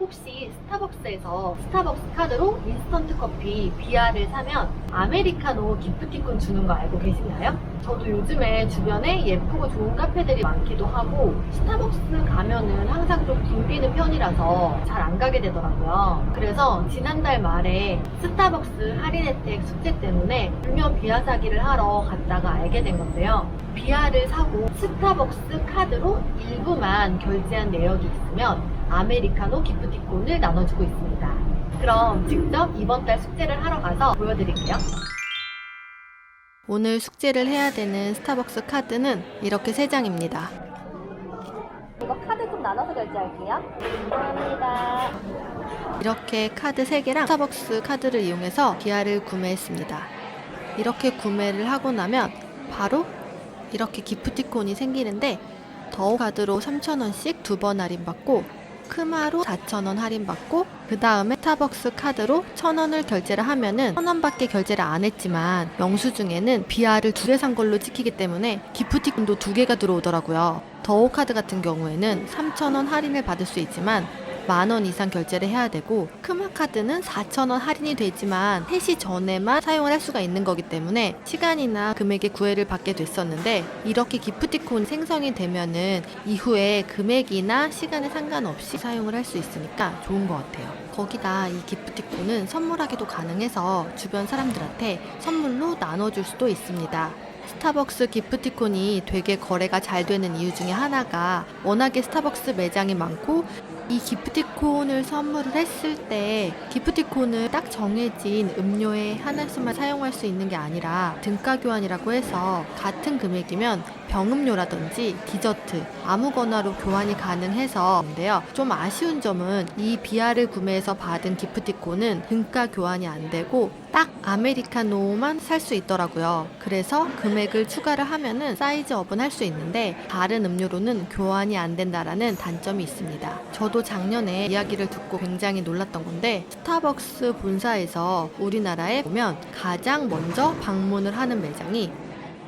혹시 스타벅스에서 스타벅스 카드로 인스턴트 커피 비아를 사면 아메리카노 기프티콘 주는 거 알고 계시나요? 저도 요즘에 주변에 예쁘고 좋은 카페들이 많기도 하고 스타벅스 가면은 항상 좀 붐비는 편이라서 잘 안 가게 되더라고요. 그래서 지난달 말에 스타벅스 할인 혜택 숙제 때문에 불면 비아 사기를 하러 갔다가 알게 된 건데요. 비아를 사고 스타벅스 카드로 일부만 결제한 내역이 있으면 아메리카노 기프티콘을 나눠주고 있습니다. 그럼 직접 이번 달 숙제를 하러 가서 보여드릴게요. 오늘 숙제를 해야 되는 스타벅스 카드는 이렇게 세 장입니다. 이거 카드 좀 나눠서 결제할게요. 감사합니다. 이렇게 카드 3개랑 스타벅스 카드를 이용해서 기아를 구매했습니다. 이렇게 구매를 하고 나면 바로 이렇게 기프티콘이 생기는데 더우 카드로 3,000원씩 두 번 할인받고 크마로 4,000원 할인받고 그 다음에 스타벅스 카드로 1,000원을 결제를 하면은 1,000원밖에 결제를 안 했지만 영수증에는 비아를 두 개 산 걸로 찍히기 때문에 기프티콘도 두 개가 들어오더라고요. 더우 카드 같은 경우에는 3,000원 할인을 받을 수 있지만 만 원 이상 결제를 해야 되고 크마 카드는 4,000원 할인이 되지만 3시 전에만 사용을 할 수가 있는 거기 때문에 시간이나 금액의 구애를 받게 됐었는데 이렇게 기프티콘 생성이 되면은 이후에 금액이나 시간에 상관없이 사용을 할 수 있으니까 좋은 것 같아요. 거기다 이 기프티콘은 선물하기도 가능해서 주변 사람들한테 선물로 나눠줄 수도 있습니다. 스타벅스 기프티콘이 되게 거래가 잘 되는 이유 중에 하나가 워낙에 스타벅스 매장이 많고 이 기프티콘을 선물을 했을 때 기프티콘을 딱 정해진 음료에 하나씩만 사용할 수 있는 게 아니라 등가 교환이라고 해서 같은 금액이면 병음료라든지 디저트 아무거나로 교환이 가능해서인데요. 좀 아쉬운 점은 이 비아를 구매해서 받은 기프티콘은 등가 교환이 안 되고 딱 아메리카노만 살 수 있더라고요. 그래서 금액을 추가를 하면은 사이즈 업은 할 수 있는데 다른 음료로는 교환이 안 된다라는 단점이 있습니다. 저도 작년에 이야기를 듣고 굉장히 놀랐던 건데 스타벅스 본사에서 우리나라에 보면 가장 먼저 방문을 하는 매장이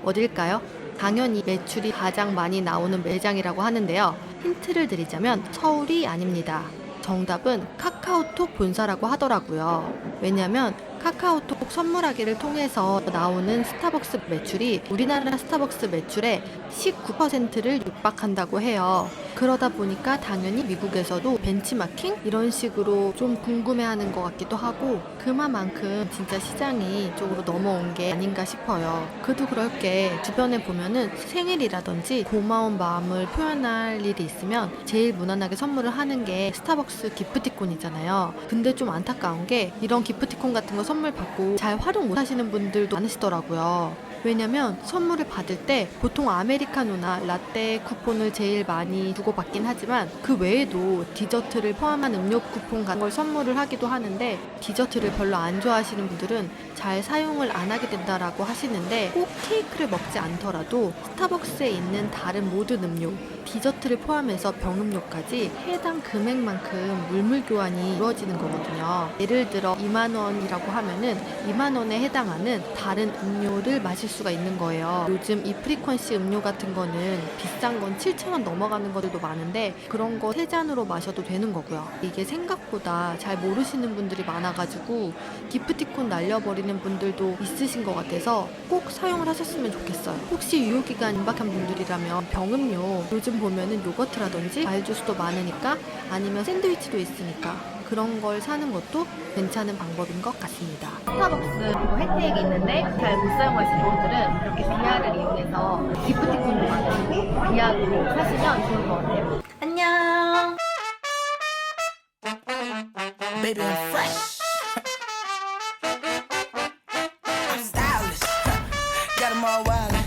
어딜까요? 당연히 매출이 가장 많이 나오는 매장이라고 하는데요. 힌트를 드리자면 서울이 아닙니다. 정답은 카카오톡 본사라고 하더라고요. 왜냐면 카카오톡 선물하기를 통해서 나오는 스타벅스 매출이 우리나라 스타벅스 매출의 19%를 육박한다고 해요. 그러다 보니까 당연히 미국에서도 벤치마킹 이런 식으로 좀 궁금해하는 것 같기도 하고 그만큼 진짜 시장이 이쪽으로 넘어온 게 아닌가 싶어요. 그도 그럴 게 주변에 보면은 생일이라든지 고마운 마음을 표현할 일이 있으면 제일 무난하게 선물을 하는 게 스타벅스 기프티콘이잖아요. 근데 좀 안타까운 게 이런 기프티콘 같은 거 선물 받고 잘 활용 못 하시는 분들도 많으시더라고요. 왜냐면 선물을 받을 때 보통 아메리카노나 라떼 쿠폰을 제일 많이 주고 받긴 하지만 그 외에도 디저트를 포함한 음료 쿠폰 같은 걸 선물을 하기도 하는데 디저트를 별로 안 좋아하시는 분들은 잘 사용을 안 하게 된다라고 하시는데 꼭 케이크를 먹지 않더라도 스타벅스에 있는 다른 모든 음료 디저트를 포함해서 병음료까지 해당 금액만큼 물물 교환이 이루어지는 거거든요. 예를 들어 2만 원이라고 하면은 2만 원에 해당하는 다른 음료를 마실 수가 있는 거예요. 요즘 이 프리퀀시 음료 같은 거는 비싼 건 7천 원 넘어가는 것들도 많은데 그런 거 세 잔으로 마셔도 되는 거고요. 이게 생각보다 잘 모르시는 분들이 많아가지고 기프티콘 날려버리는 분들도 있으신 것 같아서 꼭 사용을 하셨으면 좋겠어요. 혹시 유효기간 임박한 분들이라면 병음료 요즘 보면은 요거트라든지 과일 주스도 많으니까 아니면 샌드위치도 있으니까 그런 걸 사는 것도 괜찮은 방법인 것 같습니다. 스타벅스 뭐 혜택이 있는데 잘 못 사용하시는 분들은 이렇게 비아를 이용해서 기프티콘도 만들고 비아로 사시면 좋을 것 같아요. 안녕! Baby, I'm